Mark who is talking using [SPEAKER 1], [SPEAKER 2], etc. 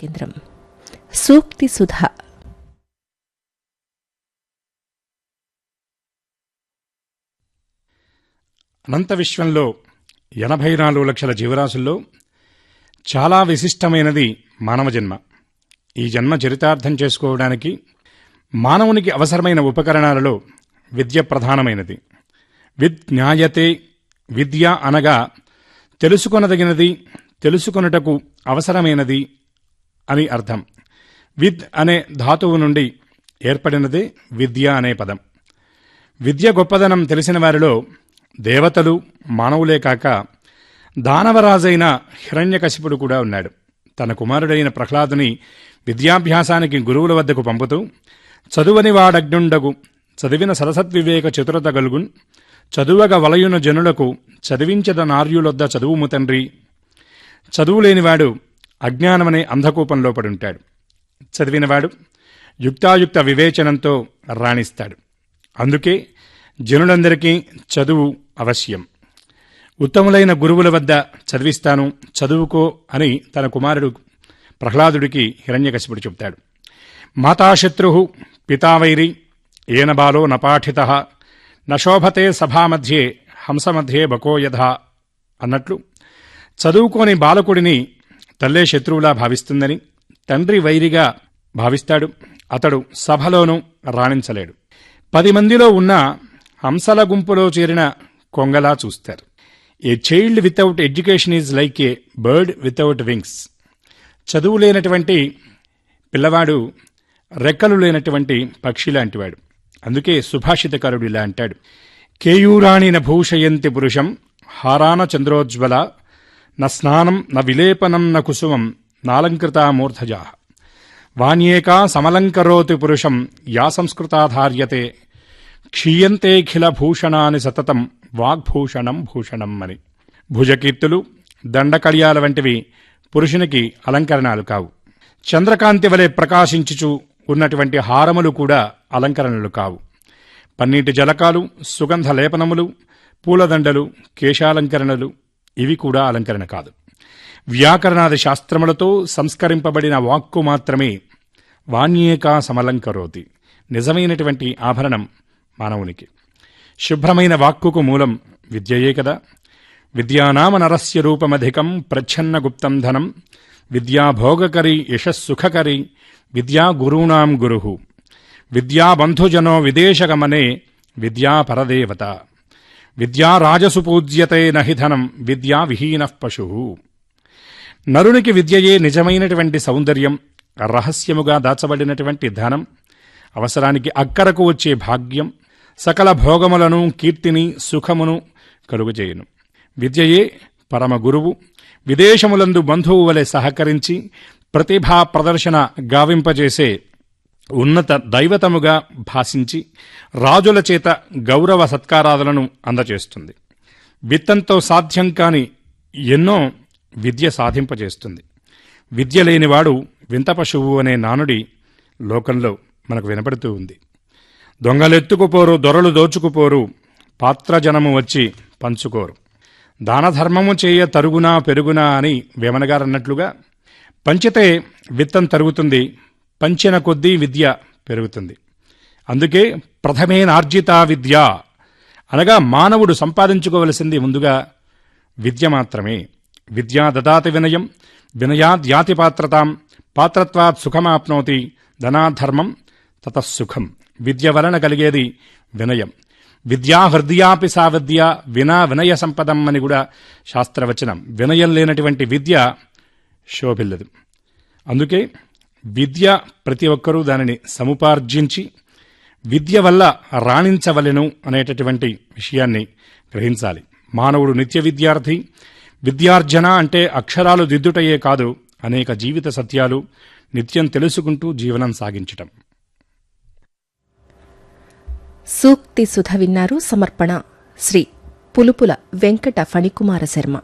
[SPEAKER 1] కేంద్రం. సూక్తి సుధ.
[SPEAKER 2] అనంత విశ్వంలో ఎనభై నాలుగు లక్షల జీవరాశుల్లో చాలా విశిష్టమైనది మానవ జన్మ. ఈ జన్మ చరితార్థం చేసుకోవడానికి మానవునికి అవసరమైన ఉపకరణాలలో విద్య ప్రధానమైనది. విజ్ఞాయతే విద్య అనగా తెలుసుకొనదగినది తెలుసుకొనుటకు అవసరమైనది అని అర్థం. విద్ అనే ధాతువు నుండి ఏర్పడినదే విద్య అనే పదం. విద్య గొప్పదనం తెలిసిన వారిలో దేవతలు మానవులే కాక దానవరాజైన హిరణ్యకశిపుడు కూడా ఉన్నాడు. తన కుమారుడైన ప్రహ్లాదుని విద్యాభ్యాసానికి గురువుల వద్దకు పంపుతూ చదువని వాడగ్నుండగు చదివిన సరసద్వివేక చతురత గలుగున్ చదువగ వలయున జనులకు చదివించద నార్యులొద్ద చదువుము తండ్రి. చదువు లేనివాడు అజ్ఞానమనే అంధకూపంలో పడుంటాడు. చదివినవాడు యుక్తాయుక్త వివేచనంతో రాణిస్తాడు. అందుకే జనులందరికీ చదువు అవశ్యం. ఉత్తములైన గురువుల వద్ద చదివిస్తాను చదువుకో అని తన కుమారుడు ప్రహ్లాదుడికి హిరణ్యకశిపుడు చెబుతాడు. మాతాశత్రు పితావైరి ఏన బాలో నపాఠిత నశోభతే సభామధ్యే హంసమధ్యే బకో అన్నట్లు చదువుకోని బాలకుడిని తల్లే శత్రువులా భావిస్తుందని తండ్రి వైరిగా భావిస్తాడు. అతడు సభలోనూ రాణించలేడు. పది మందిలో ఉన్న హంసల గుంపులో చేరిన కొంగలా చూస్తారు. A child without education is like a bird without wings. చదువు లేనటువంటి పిల్లవాడు రెక్కలు లేనటువంటి పక్షి లాంటివాడు. అందుకే సుభాషితకారుడు ఇలా అంటాడు. కేయూరాణిన భూషయంతి పురుషం హారాన చంద్రోజ్వల న స్నానం న విలేపనం న కుసుమం నాలంకృతా మూర్ధజా. వాణ్యేకా సమలంకరోతి పురుషం యా సంస్కృతాధార్యతే క్షీయంతేఖిల భూషణాని సతతం వాగ్భూషణం భూషణం అని. భుజకీర్తులు దండకడియాల వంటివి పురుషునికి అలంకరణాలు కావు. చంద్రకాంతి వలె ప్రకాశించుచు ఉన్నటువంటి హారములు కూడా అలంకరణలు కావు. పన్నీటి జలకాలు సుగంధ లేపనములు పూలదండలు కేశాలంకరణలు ఇవి కూడా అలంకరణ కాదు. వ్యాకరణాది శాస్త్రములతో సంస్కరింపబడిన వాక్కు మాత్రమే వాణ్యేకా సమలంకరోతి. నిజమైనటువంటి ఆభరణం మానవునికి. శుభ్రమైన వాక్కుకు మూలం విద్యయే కదా. విద్యానామ నరస్య రూపమధికం ప్రచ్ఛన్న గుప్తం ధనం. విద్యాభోగకరి యశస్సుఖకరి విద్యా గురూణాం గురు. విద్యాబంధుజనో విదేశగమనే విద్యాపరదేవత. విద్యా రాజసు పూజ్యతే నహి ధనం విద్యా విహీన పశు. నరునికి విద్యయే నిజమైనటువంటి సౌందర్యం రహస్యముగా దాచబడినటువంటి ధనం అవసరానికి అక్కరకు వచ్చే భాగ్యం సకల భోగములను కీర్తిని సుఖమును కలుగజేయును. విద్యయే పరమ గురువు విదేశములందు బంధువు వలె సహకరించి ప్రతిభా ప్రదర్శన గావింపజేసే ఉన్నత దైవతముగా భాషించి రాజుల చేత గౌరవ సత్కారాదులను అందజేస్తుంది. విత్తంతో సాధ్యం కాని ఎన్నో విద్య సాధింపజేస్తుంది. విద్య లేనివాడు వింత పశువు అనే నానుడి లోకంలో మనకు వినపడుతూ ఉంది. దొంగలెత్తుకుపోరు దొరలు దోచుకుపోరు పాత్రజనము వచ్చి పంచుకోరు. దానధర్మము చేయ తరుగునా పెరుగునా అని వేమనగారు అన్నట్లుగా పంచితే విత్తం తరుగుతుంది పంచిన కొద్దీ విద్య పెరుగుతుంది. అందుకే ప్రథమేనార్జిత విద్య. అనగా మానవుడు సంపాదించుకోవలసింది ముందుగా విద్య మాత్రమే. విద్యా దదాతి వినయం వినయాద్యాతి పాత్రతాం పాత్రత్వాత్ సుఖమాప్నోతి ధనాధర్మం తతసుఖం విద్య వలన కలిగేది వినయం. విద్యా హృదయాపి సా విద్య వినా వినయ సంపదం అని కూడా శాస్త్రవచనం. వినయం లేనటువంటి విద్య శోభిల్లదు. అందుకే విద్య ప్రతి ఒక్కరూ దానిని సముపార్జించి విద్య వల్ల రాణించవలెను అనేటటువంటి విషయాన్ని గ్రహించాలి. మానవుడు నిత్య విద్యార్థి. విద్యార్జన అంటే అక్షరాలు దిద్దుటయే కాదు అనేక జీవిత సత్యాలు నిత్యం తెలుసుకుంటూ జీవనం సాగించటం.
[SPEAKER 1] సూక్తి సుధ విన్నారు సమర్పణ. శ్రీ పులుపుల వెంకట ఫణికుమార శర్మ.